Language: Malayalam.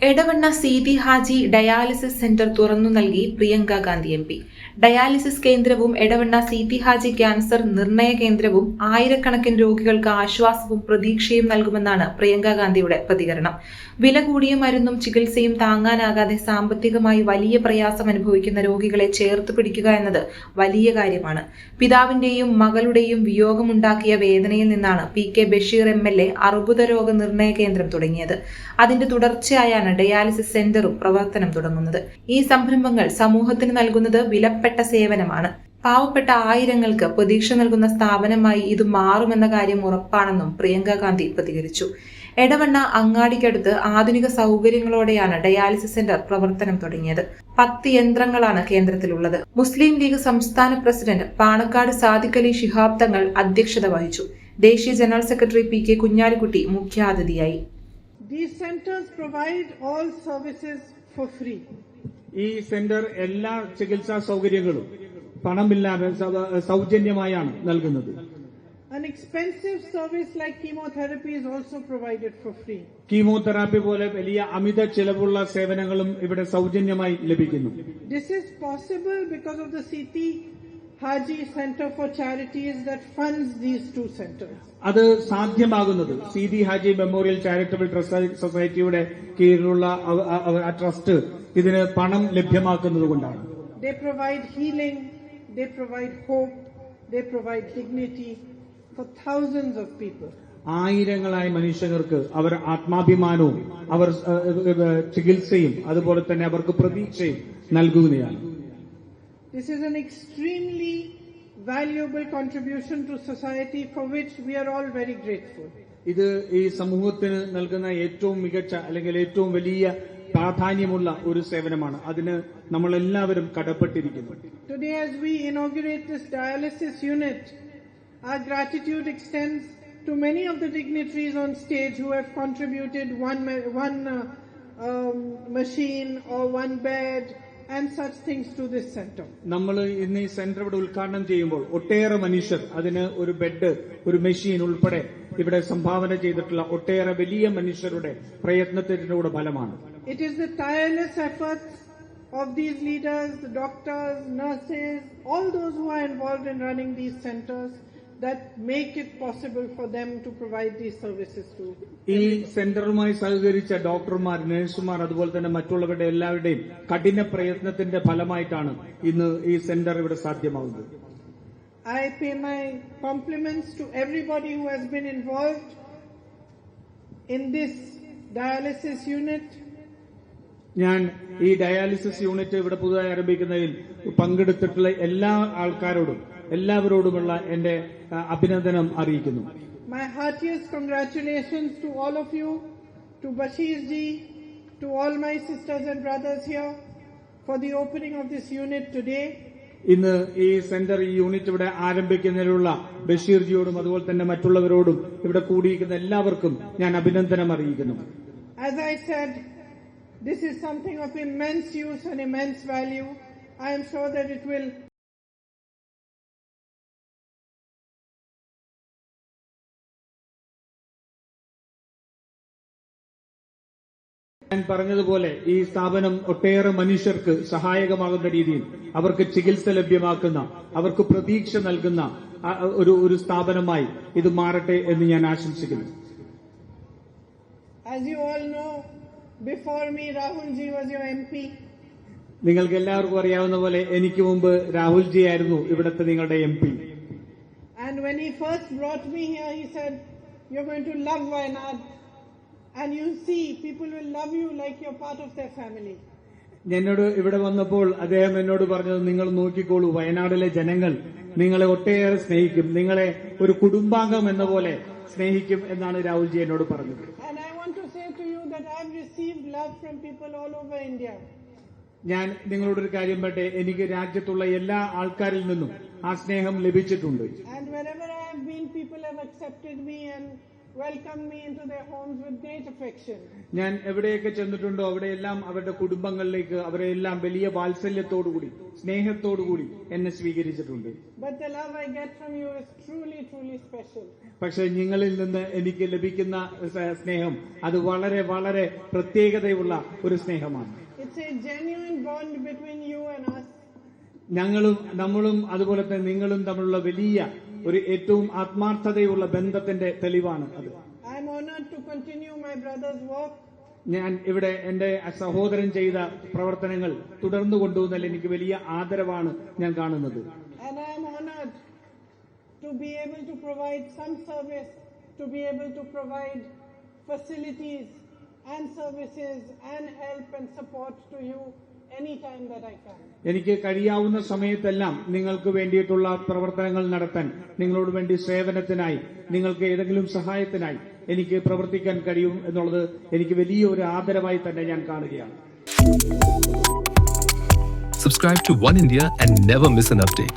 എടവണ്ണ സീതി ഹാജി ഡയാലിസിസ് സെന്റർ തുറന്നു നൽകി Priyanka Gandhi M P. Dialysis കേന്ദ്രവും എടവണ്ണ സീതി ഹാജി ക്യാൻസർ നിർണയ കേന്ദ്രവും ആയിരക്കണക്കിന് രോഗികൾക്ക് ആശ്വാസവും പ്രതീക്ഷയും നൽകുമെന്നാണ് പ്രിയങ്ക ഗാന്ധിയുടെ പ്രതികരണം. വില കൂടിയ മരുന്നും ചികിത്സയും താങ്ങാനാകാതെ സാമ്പത്തികമായി വലിയ പ്രയാസം അനുഭവിക്കുന്ന രോഗികളെ ചേർത്ത് പിടിക്കുക എന്നത് വലിയ കാര്യമാണ്. പിതാവിന്റെയും മകളുടെയും വിയോഗമുണ്ടാക്കിയ വേദനയിൽ നിന്നാണ് P K Basheer M L A അർബുദ രോഗ നിർണയ കേന്ദ്രം തുടങ്ങിയത്. അതിന്റെ തുടർച്ചയായാണ് ഡയാലിസിസ് സെന്ററും പ്രവർത്തനം തുടങ്ങുന്നത്. ഈ സംരംഭങ്ങൾ സമൂഹത്തിന് നൽകുന്നത് വിലപ്പെട്ട സേവനമാണ്. പാവപ്പെട്ട ആയിരങ്ങൾക്ക് പ്രതീക്ഷ നൽകുന്ന സ്ഥാപനമായി ഇത് മാറുമെന്ന കാര്യം ഉറപ്പാണെന്നും പ്രിയങ്ക ഗാന്ധി പ്രതികരിച്ചു. എടവണ്ണ അങ്ങാടിക്കടുത്ത് ആധുനിക സൗകര്യങ്ങളോടെയാണ് ഡയാലിസിസ് സെന്റർ പ്രവർത്തനം തുടങ്ങിയത്. പത്ത് യന്ത്രങ്ങളാണ് കേന്ദ്രത്തിലുള്ളത്. മുസ്ലിം ലീഗ് സംസ്ഥാന പ്രസിഡന്റ് പാണക്കാട് സാദിഖ് അലി ശിഹാബ് തങ്ങൾ അധ്യക്ഷത വഹിച്ചു. ദേശീയ general secretary P K Kunhalikutty മുഖ്യാതിഥിയായി. These centers provide all services for free. ഈ സെന്റർ എല്ലാ ചികിത്സാ സൗകര്യങ്ങളും പണമില്ലാതെ സൗ- സൗജന്യമായാണ് നൽകുന്നത് An expensive service like chemotherapy is also provided for free. Chemotherapy പോലെ വലിയ അമിത ചിലവുള്ള സേവനങ്ങളും ഇവിടെ സൗജന്യമായി ലഭിക്കുന്നു This is possible because of the Siti Haji Center for Charities that funds these two centers. അത് സാധ്യമാകുന്നത് Seethi Haji memorial charitable trust സൊസൈറ്റിയുടെ കീഴിലുള്ള ആ ട്രസ്റ്റ് ഇതിന് പണം ലഭ്യമാക്കുന്നത് കൊണ്ടാണ് They provide healing, they provide hope, they provide dignity for thousands of people. ആയിരങ്ങളായ മനുഷ്യർക്ക് അവർ ആത്മാഭിമാനവും അവർ ചികിത്സയും അതുപോലെ തന്നെ അവർക്ക് പ്രതീക്ഷയും നൽകുകയാണ് This is an extremely valuable contribution to society for which we are all very grateful. ഇത് ഈ സമൂഹത്തിന് നൽകുന്ന ഏറ്റവും മികച്ച അല്ലെങ്കിൽ ഏറ്റവും വലിയ പ്രാധാന്യമുള്ള ഒരു സേവനമാണ് അതിന് നമ്മൾ എല്ലാവരും കടപ്പെട്ടിരിക്കുന്നു Today, as we inaugurate this dialysis unit, our gratitude extends to many of the dignitaries on stage who have contributed one, ma- one uh, um, machine or one bed and such things to this center. നമ്മൾ ഇന്ന് ഈ സെന്റർ ഇവിടെ ഉദ്ഘാടനം ചെയ്യുമ്പോൾ ഒട്ടേറെ മനുഷ്യർ അതിന് ഒരു ബെഡ് ഒരു മെഷീൻ ഉൾപ്പെടെ ഇവിടെ സംഭാവന ചെയ്തിട്ടുള്ള ഒട്ടേറെ വലിയ മനുഷ്യരുടെ പ്രയത്നത്തിന്റെ കൂടെ ഫലമാണ് It is the tireless efforts of these leaders, the doctors, nurses, all those who are involved in running these centers that make it possible for them to provide these services to. ഈ സെന്ററുമായി സഹകരിച്ച ഡോക്ടർമാർ നഴ്സുമാർ അതുപോലെ തന്നെ മറ്റുള്ളവരുടെ എല്ലാവരുടെയും കഠിന പ്രയത്നത്തിന്റെ ഫലമായിട്ടാണ് ഇന്ന് ഈ സെന്റർ ഇവിടെ സാധ്യമാകുന്നത്. I pay my compliments to everybody who has been involved in this dialysis unit ഞാൻ ഈ ഡയാലിസിസ് യൂണിറ്റ് ഇവിടെ പുതുതായി ആരംഭിക്കുന്നതിൽ പങ്കെടുത്തിട്ടുള്ള എല്ലാ ആൾക്കാരോടും എല്ലാവരോടുമുള്ള എന്റെ അഭിനന്ദനം അറിയിക്കുന്നു. My heartiest congratulations to all of you, to Bashir ji, to all my sisters and brothers here for the opening of this unit today. ഇന്ന് ഈ സെന്റർ ഈ യൂണിറ്റ് ഇവിടെ ആരംഭിക്കുന്നതിനുള്ള ബഷീർജിയോടും അതുപോലെ തന്നെ മറ്റുള്ളവരോടും ഇവിടെ കൂടിയിരിക്കുന്ന എല്ലാവർക്കും ഞാൻ അഭിനന്ദനം അറിയിക്കുന്നു As I said, this is something of immense use and immense value. I am sure that it will ഞാൻ പറഞ്ഞതുപോലെ ഈ സ്ഥാപനം ഒട്ടേറെ മനുഷ്യർക്ക് സഹായകമാകുന്ന രീതിയിൽ അവർക്ക് ചികിത്സ ലഭ്യമാക്കുന്ന അവർക്ക് പ്രതീക്ഷ നൽകുന്ന ഒരു ഒരു സ്ഥാപനമായി ഇത് മാറട്ടെ എന്ന് ഞാൻ ആശംസിക്കുന്നു As you all know, before me, Rahul ji was your MP. നിങ്ങൾക്ക് എല്ലാവർക്കും അറിയാവുന്ന പോലെ എനിക്ക് മുമ്പ് രാഹുൽജി ആയിരുന്നു ഇവിടുത്തെ നിങ്ങളുടെ M P and when he first brought me here he said you are going to love Wayanad. And you see, people will love you like you're part of their family. എന്നോട് ഇവിടെ വന്നപ്പോൾ അദ്ദേഹം എന്നോട് പറഞ്ഞത് നിങ്ങൾ നോക്കിക്കോളൂ വയനാടിലെ ജനങ്ങൾ നിങ്ങളെ ഒട്ടേറെ സ്നേഹിക്കും നിങ്ങളെ ഒരു കുടുംബാംഗം എന്ന പോലെ സ്നേഹിക്കും എന്നാണ് രാഹുൽജി എന്നോട് പറഞ്ഞത് And I want to say to you that I've received love from people all over India. ഞാൻ നിങ്ങളോടൊരു കാര്യം പറട്ടെ എനിക്ക് രാജ്യത്തുള്ള എല്ലാ ആൾക്കാരിൽ നിന്നും ആ സ്നേഹം ലഭിച്ചിട്ടുണ്ട് And wherever I have been, people have accepted me and welcomed me into their homes with great affection. ഞാൻ എവിടെയൊക്കെ ചെന്നിട്ടുണ്ടോ അവിടെയെല്ലാം അവരുടെ കുടുംബങ്ങളിലേക്ക് അവരെല്ലാം വലിയ വാത്സല്യത്തോടുകൂടി സ്നേഹത്തോടുകൂടി എന്നെ സ്വീകരിച്ചിട്ടുണ്ട് But the love I get from you is truly, truly special. പക്ഷെ നിങ്ങളിൽ നിന്ന് എനിക്ക് ലഭിക്കുന്ന സ്നേഹം അത് വളരെ വളരെ പ്രത്യേകതയുള്ള ഒരു സ്നേഹമാണ് It's a genuine bond between you and us. ഞങ്ങളും നമ്മളും അതുപോലെ തന്നെ നിങ്ങളും തമ്മിലുള്ള വലിയ ഒരു ഏറ്റവും ആത്മാർത്ഥതയുള്ള ബന്ധത്തിന്റെ തെളിവാണ് അത്. ഞാൻ ഇവിടെ എന്റെ സഹോദരൻ ചെയ്ത പ്രവർത്തനങ്ങൾ തുടർന്നു കൊണ്ടുപോകുന്നതിൽ എനിക്ക് വലിയ ആദരവാണ് ഞാൻ കാണുന്നത്. To be able to provide some service to be able to provide facilities and services and help and support to you anytime that I can. എനിക്ക് കഴിയാവുന്ന സമയത്തെല്ലാം നിങ്ങൾക്ക് വേണ്ടിയിട്ടുള്ള പ്രവർത്തനങ്ങൾ നടത്താൻ നിങ്ങളോട് വേണ്ടി സേവനത്തിനായി നിങ്ങൾക്ക് ഏതെങ്കിലും സഹായത്തിനായി എനിക്ക് പ്രവർത്തിക്കാൻ കഴിയും എന്നുള്ളത് എനിക്ക് വലിയ ഒരു ആദരവായി തന്നെ ഞാൻ കാണുകയാണ് Subscribe to One India and never miss an update.